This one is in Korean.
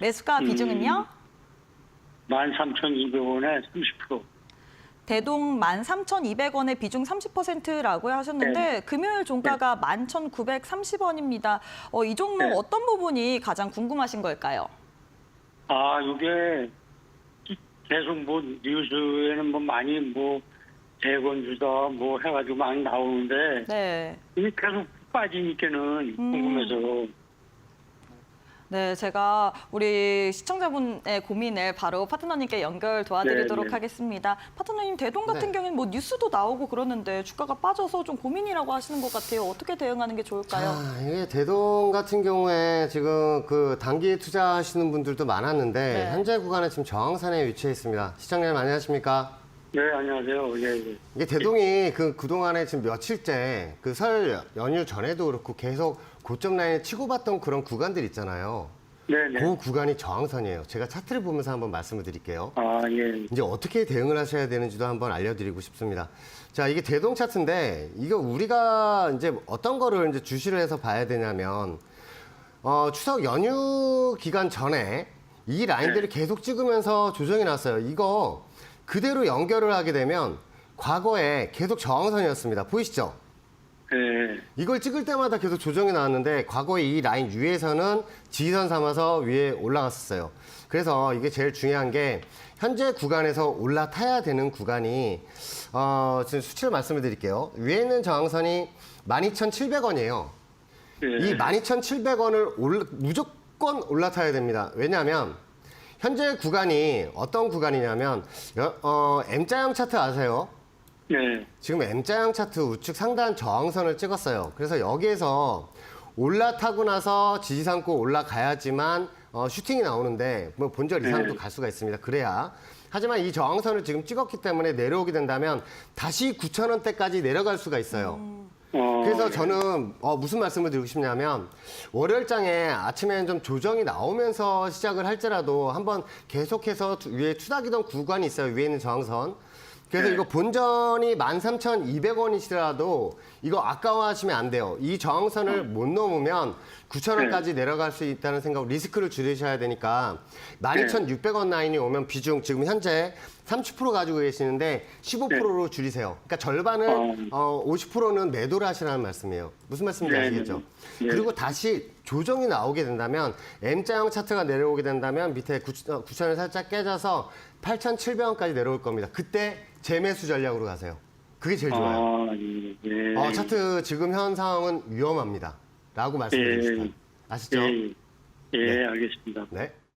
매수가 음. 비중은요? 13,200원에 30%. 대동 13,200원의 비중 30%라고 하셨는데 네. 금요일 종가가 11,930원입니다. 어, 이 종목 네. 어떤 부분이 가장 궁금하신 걸까요? 아, 이게 계속 뭐 뉴스에는 뭐 많이 뭐 재건주다 뭐 해가지고 많이 나오는데 네. 이게 계속 빠지니까는 음. 궁금해서 네, 제가 우리 시청자분의 고민을 바로 파트너님께 연결 도와드리도록 네, 네. 하겠습니다. 파트너님 대동 같은 네. 경우는 뭐 뉴스도 나오고 그러는데 주가가 빠져서 좀 고민이라고 하시는 것 같아요. 어떻게 대응하는 게 좋을까요? 아, 이게 대동 같은 경우에 지금 그 단기 투자하시는 분들도 많았는데 네. 현재 구간에 지금 저항선에 위치해 있습니다. 시청자님 안녕하십니까? 네 안녕하세요 예, 예. 이게 대동이 그 그동안에 지금 며칠째 그 설 연휴 전에도 그렇고 계속 고점 라인을 치고받던 그런 구간들 있잖아요. 네 네 그 구간이 저항선이에요. 제가 차트를 보면서 한번 말씀을 드릴게요. 아 예 이제 어떻게 대응을 하셔야 되는지도 한번 알려드리고 싶습니다. 자, 이게 대동 차트인데 이거 우리가 이제 어떤 거를 이제 주시를 해서 봐야 되냐면 어, 추석 연휴 기간 전에 이 라인들을 계속 찍으면서 조정이 났어요. 이거 그대로 연결을 하게 되면 과거에 계속 저항선이었습니다. 보이시죠? 예. 이걸 찍을 때마다 계속 조정이 나왔는데 과거에 이 라인 위에서는 지지선 삼아서 위에 올라갔었어요. 그래서 이게 제일 중요한 게 현재 구간에서 올라타야 되는 구간이 어, 지금 수치를 말씀을 드릴게요. 위에 있는 저항선이 12,700원이에요. 예. 이 12,700원을 무조건 올라타야 됩니다. 왜냐하면 현재 구간이 어떤 구간이냐면 여- 어, M자형 차트 아세요? 네. 지금 M자형 차트 우측 상단 저항선을 찍었어요. 그래서 여기에서 올라타고 나서 지지상고 올라가야지만 어, 슈팅이 나오는데 뭐 본절 이상도 네. 갈 수가 있습니다. 그래야. 하지만 이 저항선을 지금 찍었기 때문에 내려오게 된다면 다시 9,000원대까지 내려갈 수가 있어요. 어, 그래서 저는 어, 무슨 말씀을 드리고 싶냐면 월요일장에 아침에는 좀 조정이 나오면서 시작을 할지라도 한번 계속해서 투- 위에 투닥이던 구간이 있어요. 위에 있는 저항선. 그래서 네. 이거 본전이 13,200원이시라도 이거 아까워하시면 안 돼요. 이 저항선을 못 넘으면 9,000원까지 내려갈 수 있다는 생각, 리스크를 줄이셔야 되니까 12,600원 라인이 오면 비중 지금 현재 30% 가지고 계시는데 15%로 줄이세요. 그러니까 절반을 어, 50%는 매도를 하시라는 말씀이에요. 무슨 말씀인지 네, 아시겠죠? 네. 그리고 다시 조정이 나오게 된다면 M자형 차트가 내려오게 된다면 밑에 9,000을 살짝 깨져서 8,700원까지 내려올 겁니다. 그때 재매수 전략으로 가세요. 그게 제일 좋아요. 아, 예. 예. 어, 차트 지금 현 상황은 위험합니다. 라고 말씀드리고 예. 싶어요. 아시죠? 예. 예, 네. 알겠습니다. 네.